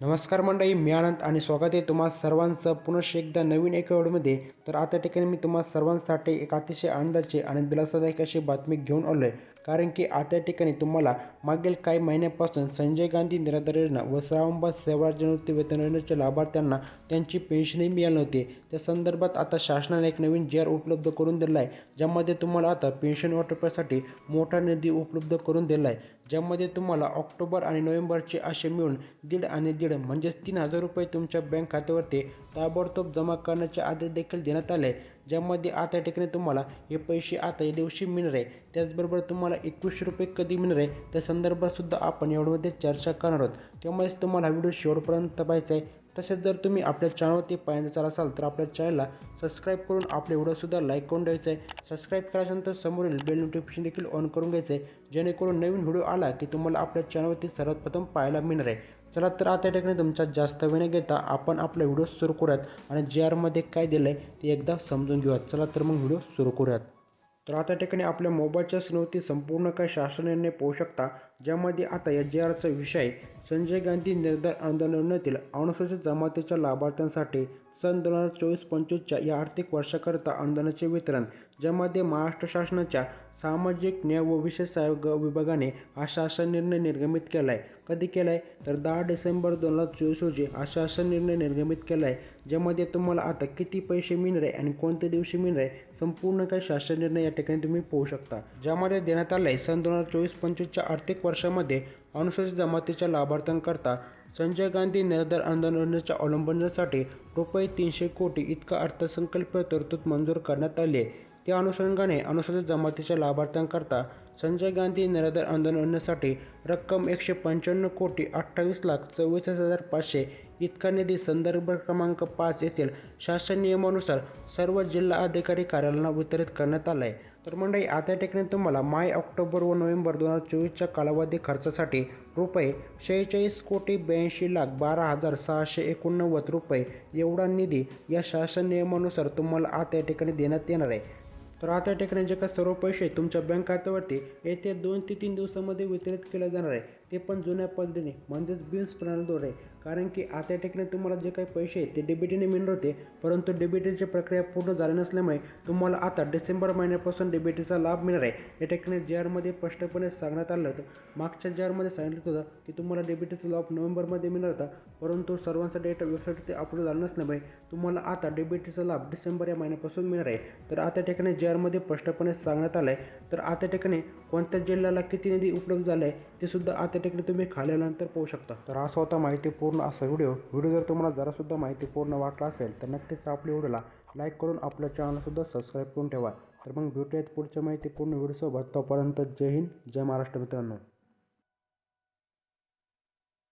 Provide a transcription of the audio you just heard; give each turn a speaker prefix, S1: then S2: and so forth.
S1: नमस्कार मंडळी मी आनंद आणि स्वागत आहे तुम्हा सर्वांचं. पुनश्च एकदा नवीन एका तर आता ठिकाणी मी तुम्हा सर्वांसाठी एक अतिशय आनंदाची आणि दिलासादायक अशी बातमी घेऊन आलो आहे कारण की आता ठिकाणी तुम्हाला मागील काही महिन्यापासून संजय गांधी निराधार योजना व श्रावणबाद सेवा निवृत्ती वेतन योजनेच्या लाभार्थ्यांना त्यांची पेन्शनही मिळाली नव्हती. त्या संदर्भात आता शासनाने एक नवीन जी आर उपलब्ध करून दिला आहे ज्यामध्ये तुम्हाला आता पेन्शन वाटपासाठी मोठा निधी उपलब्ध करून दिला आहे ज्यामध्ये तुम्हाला ऑक्टोबर आणि नोव्हेंबरचे असे मिळून दीड आणि दीड म्हणजेच तीन हजार रुपये तुमच्या बँक खात्यावरती ताबडतोब जमा करण्याचे आदेश देखील देण्यात आले. ज्यामध्ये आता या ठिकाणी तुम्हाला हे पैसे आता या दिवशी मिळणार आहे. त्याचबरोबर तुम्हाला एकवीसशे रुपये कधी मिळणार आहे त्या संदर्भातसुद्धा आपण एवढ्यामध्ये चर्चा करणार आहोत. त्यामुळेच तुम्हाला हा व्हिडिओ शेवटपर्यंत पाहायचा आहे. तसेच जर तुम्ही आपल्या चॅनलवरती पाहायचं चाल असाल तर आपल्या चॅनलला सबस्क्राईब करून आपले व्हिडिओसुद्धा लाईक करून द्यायचं आहे. सबस्क्राईब करायच्यानंतर समोरील बेल नोटिफिकेशन देखील ऑन करून घ्यायचं आहे. जेणेकरून नवीन व्हिडिओ आला की तुम्हाला आपल्या चॅनलवरती सर्वात प्रथम पाहायला मिळणार आहे. चला तर आता या ठिकाणी तुमचा जास्त वेळ न घेता आपण आपला व्हिडिओ सुरू करूयात आणि जे आरमध्ये काय दिलं आहे ते एकदा समजून घेऊयात. चला तर मग व्हिडिओ सुरू करूयात. तर आता ठिकाणी आपल्या मोबाईलच्या स्नवती संपूर्ण काही शासन निर्णय पाहू शकता ज्यामध्ये आता या जी आरचा विषय संजय गांधी निर्धार आंदोलनातील अनुसूचित जमातीच्या लाभार्थ्यांसाठी सन दोन हजार चोवीस पंचवीसच्या या आर्थिक वर्षाकरिता अनुदानाचे वितरण ज्यामध्ये महाराष्ट्र शासनाच्या सामाजिक न्याय व विशेष आयोग विभागाने आश्वासन निर्णय निर्गमित केला आहे कधी केला आहे तर दहा डिसेंबर दोन हजार चोवीस रोजी आश्वासन निर्णय निर्गमित केला आहे ज्यामध्ये तुम्हाला आता किती पैसे मिळणार आहे आणि कोणत्या दिवशी मिळणार आहे संपूर्ण काही शासन निर्णय या ठिकाणी तुम्ही पाहू शकता. ज्यामध्ये देण्यात आलं आहे सन दोन हजार चोवीस पंचवीसच्या आर्थिक वर्षामध्ये अनुसूचित जमातीच्या लाभार्थ्यांकरता संजय गांधी निर्धार आंदोलनाच्या अवलंबनासाठी रुपये तीनशे कोटी इतका अर्थसंकल्पीय तरतूद मंजूर करण्यात आली आहे. त्या अनुषंगाने अनुसूचित जमातीच्या लाभार्थ्यांकरता संजय गांधी निराधार आंदोलनासाठी रक्कम एकशे पंच्याण्णव कोटी अठ्ठावीस लाख चव्वेचाळीस हजार पाचशे इतका निधी संदर्भ क्रमांक पाच येथील शासन नियमानुसार सर्व जिल्हा अधिकारी कार्यालयांना वितरित करण्यात आला आहे. तर मंडळी आता ठिकाणी तुम्हाला माय ऑक्टोबर व नोव्हेंबर दोन हजार चोवीसच्या कालावधी खर्चासाठी रुपये शेहेचाळीस कोटी ब्याऐंशी लाख बारा हजार सहाशे एकोणनव्वद रुपये एवढा निधी या शासन नियमानुसार तुम्हाला आता या ठिकाणी देण्यात येणार आहे. तर आता टेकड्यांचे का सर्व पैसे तुमच्या बँक खात्यावरती येत्या दोन ते तीन दिवसामध्ये वितरित केले जाणार आहे. ते पण जुन्या पद्धतीने म्हणजेच बिल्स प्रणालीद्वारे कारण की आता ठिकाणी तुम्हाला जे काही पैसे आहेत ते डेबिटीने मिळणार होते परंतु डेबिटीची प्रक्रिया पूर्ण झाली नसल्यामुळे तुम्हाला आता डिसेंबर महिन्यापासून डेबिटीचा लाभ मिळणार आहे. या ठिकाणी जे आरमध्ये स्पष्टपणे सांगण्यात आलं होतं मागच्या जे आरमध्ये सांगितलं होतं की तुम्हाला डेबिटीचा लाभ नोव्हेंबरमध्ये मिळणार होता. परंतु सर्वांचा डेटा वेबसाईटवरती अपलोड झाला नसल्यामुळे तुम्हाला आता डेबिटीचा लाभ डिसेंबर या महिन्यापासून मिळणार आहे. तर आता ठिकाणी जे आरमध्ये स्पष्टपणे सांगण्यात आलं आहे तर आता ठिकाणी कोणत्या जिल्ह्याला किती निधी उपलब्ध झाला आहे ते सुद्धा आता ठिकाणी तुम्ही खाली आल्यानंतर पाहू शकता. तर असा होता माहितीपूर्ण असा व्हिडिओ. व्हिडिओ जर तुम्हाला जरासुद्धा माहितीपूर्ण वाटला असेल तर नक्कीच आपल्या व्हिडिओला लाईक करून आपल्या चॅनलसुद्धा सबस्क्राईब करून ठेवा. तर मग भेटूयात पुढच्या माहितीपूर्ण व्हिडिओसोबत. तोपर्यंत जय हिंद जय महाराष्ट्र मित्रांनो.